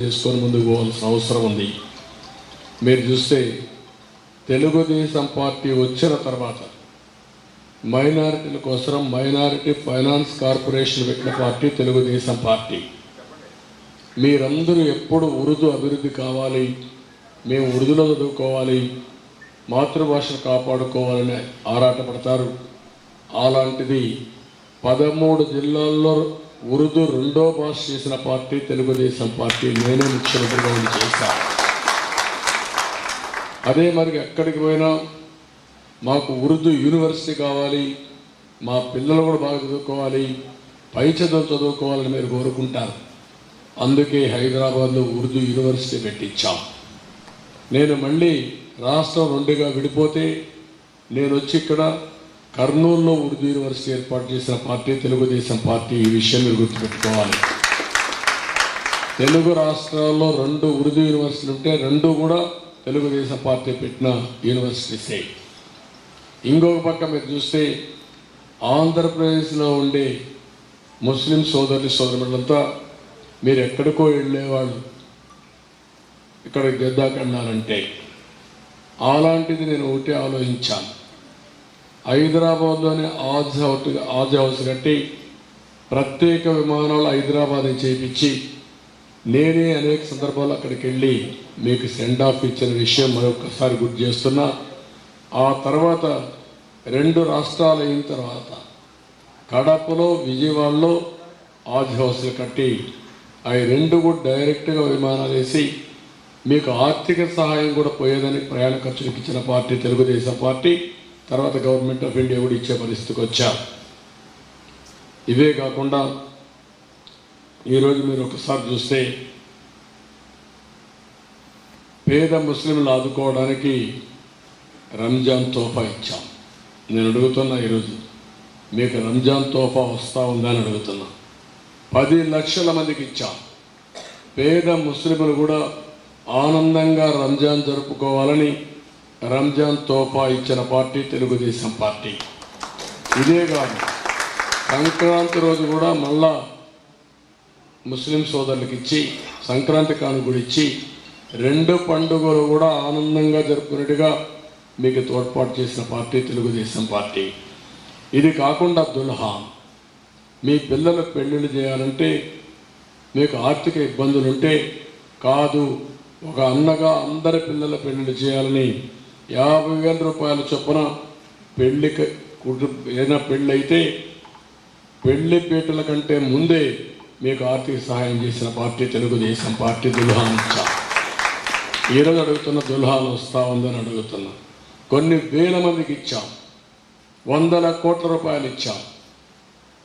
తీసుకొని ముందుకు పోవాల్సిన అవసరం ఉంది. మీరు చూస్తే తెలుగుదేశం పార్టీ వచ్చిన తర్వాత మైనారిటీల కోసం మైనారిటీ ఫైనాన్స్ కార్పొరేషన్ పెట్టిన పార్టీ తెలుగుదేశం పార్టీ. మీరందరూ ఎప్పుడు ఉర్దూ అభివృద్ధి కావాలి మేము ఉరుదులో చదువుకోవాలి మాతృభాషను కాపాడుకోవాలని ఆరాటపడతారు. అలాంటిది పదమూడు జిల్లాల్లో ఉర్దూ రెండో భాష చేసిన పార్టీ తెలుగుదేశం పార్టీ నేనే ముఖ్యమంత్రిగా ఉండి చేశా అదే మరి ఎక్కడికి పోయినా మాకు ఉర్దూ యూనివర్సిటీ కావాలి మా పిల్లలు కూడా బాగా చదువుకోవాలి పై చదువులు చదువుకోవాలని మీరు కోరుకుంటారు. అందుకే హైదరాబాద్లో ఉర్దూ యూనివర్సిటీ పెట్టించాం. నేను మళ్ళీ రాష్ట్రం రెండుగా విడిపోతే నేను వచ్చి ఇక్కడ కర్నూలులో ఉర్దూ యూనివర్సిటీ ఏర్పాటు చేసిన పార్టీ తెలుగుదేశం పార్టీ ఈ విషయం మీరు గుర్తుపెట్టుకోవాలి. తెలుగు రాష్ట్రాల్లో రెండు ఉర్దూ యూనివర్సిటీలు ఉంటే రెండు కూడా తెలుగుదేశం పార్టీ పెట్టిన యూనివర్సిటీసే ఇంకొక పక్క మీరు చూస్తే ఆంధ్రప్రదేశ్లో ఉండే ముస్లిం సోదరులు సోదరులంతా మీరు ఎక్కడికో వెళ్ళేవాళ్ళు. ఇక్కడ గద్దాకన్నారంటే. అలాంటిది నేను ఒకటి ఆలోచించాను. హైదరాబాద్లోనే ఆజ్ హౌస్ ఆజ్ హౌస్ కట్టి ప్రత్యేక విమానాలు హైదరాబాద్ని చేయించి నేనే అనేక సందర్భాలు అక్కడికి వెళ్ళి మీకు సెండ్ ఆఫ్ ఇచ్చిన విషయం మరొకసారి గుర్తు చేస్తున్నా. ఆ తర్వాత రెండు రాష్ట్రాలు అయిన తర్వాత కడపలో విజయవాడలో ఆజ్ హౌస్లు కట్టి అవి రెండు కూడా డైరెక్ట్గా విమానాలు వేసి మీకు ఆర్థిక సహాయం కూడా పోయేదని ప్రయాణ ఖర్చులకు ఇచ్చిన పార్టీ తెలుగుదేశం పార్టీ. తర్వాత గవర్నమెంట్ ఆఫ్ ఇండియా కూడా ఇచ్చే పరిస్థితికి వచ్చా ఇవే కాకుండా ఈరోజు మీరు ఒకసారి చూస్తే పేద ముస్లింలు ఆదుకోవడానికి రంజాన్ తోఫా ఇచ్చాం. నేను అడుగుతున్నా ఈరోజు మీకు రంజాన్ తోఫా వస్తా ఉందని అడుగుతున్నా. పది లక్షల మందికి ఇచ్చాం. పేద ముస్లింలు కూడా ఆనందంగా రంజాన్ జరుపుకోవాలని రంజాన్ తోఫా ఇచ్చిన పార్టీ తెలుగుదేశం పార్టీ. ఇదే కాదు సంక్రాంతి రోజు కూడా మళ్ళా ముస్లిం సోదరులకు ఇచ్చి సంక్రాంతి కాను ఇచ్చి రెండు పండుగలు కూడా ఆనందంగా జరుపుకునేట్టుగా మీకు తోడ్పాటు చేసిన పార్టీ తెలుగుదేశం పార్టీ. ఇది కాకుండా దుల్హా మీ పిల్లల పెళ్ళిళ్ళు చేయాలంటే మీకు ఆర్థిక ఇబ్బందులు ఉంటే కాదు ఒక అన్నగా అందరి పిల్లల పెళ్ళిళ్ళు చేయాలని యాభై వేల రూపాయల చొప్పున పెళ్ళికి కుటుంబ ఏదైనా పెళ్ళి అయితే పెళ్ళి పీటల కంటే ముందే మీకు ఆర్థిక సహాయం చేసిన పార్టీ తెలుగుదేశం పార్టీ దుల్హాన్ ఈరోజు అడుగుతున్న దుల్హాన్ వస్తా ఉందని అడుగుతున్నా. కొన్ని వేల మందికి ఇచ్చాం. వందల కోట్ల రూపాయలు ఇచ్చాం.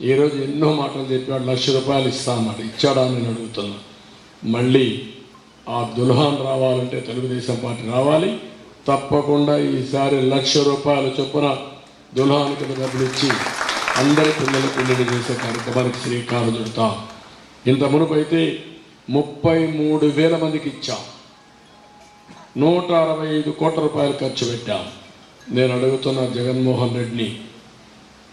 ఈరోజు ఎన్నో మాటలు చెప్పాడు లక్ష రూపాయలు ఇస్తామన్నాడు ఇచ్చాడా నేను అడుగుతున్నా. మళ్ళీ ఆ దుల్హాన్ రావాలంటే తెలుగుదేశం పార్టీ రావాలి తప్పకుండా ఈసారి లక్ష రూపాయల చొప్పున దుల్హాన్ కింద డబ్బులు ఇచ్చి అందరి పిల్లల పిల్లలు చేసే కార్యక్రమానికి శ్రీకారం చుడతాం. ఇంత మునుపు అయితే ముప్పై మూడు వేల మందికి ఇచ్చాం. నూట అరవై ఐదు కోట్ల రూపాయలు ఖర్చు పెట్టాం. నేను అడుగుతున్న జగన్మోహన్ రెడ్డిని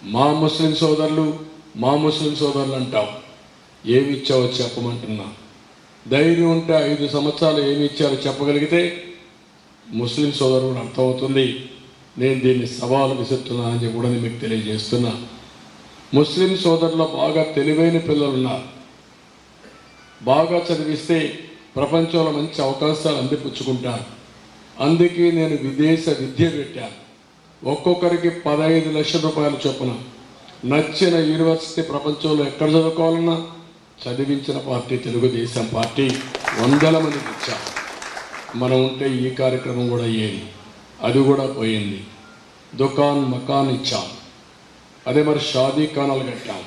మా ముస్లిం సోదరులు మా ముస్లిం సోదరులు అంటాం ఏమి ఇచ్చావో చెప్పమంటున్నా. ధైర్యం ఉంటే ఐదు సంవత్సరాలు ఏమి ఇచ్చారో చెప్పగలిగితే ముస్లిం సోదరుడు అర్థమవుతుంది నేను దీన్ని సవాలు విసురుతున్నానని అని కూడా నేను మీకు తెలియజేస్తున్నా. ముస్లిం సోదరులు బాగా తెలివైన పిల్లలు ఉన్నారు. బాగా చదివిస్తే ప్రపంచంలో మంచి అవకాశాలు అందిపుచ్చుకుంటారు. అందుకే నేను విదేశ విద్య పెట్టాను. ఒక్కొక్కరికి పదహైదు లక్షల రూపాయలు చొప్పున. నచ్చిన యూనివర్సిటీ ప్రపంచంలో ఎక్కడ చదువుకోవాలన్నా చదివించిన పార్టీ తెలుగుదేశం పార్టీ. వందల మందికి ఇచ్చారు. మనం ఉంటే ఈ కార్యక్రమం కూడా అయ్యేది అది కూడా పోయింది. దుకాన్ మకాన్ ఇచ్చాం. అదే మరి షాదీ ఖానాలు కట్టాం.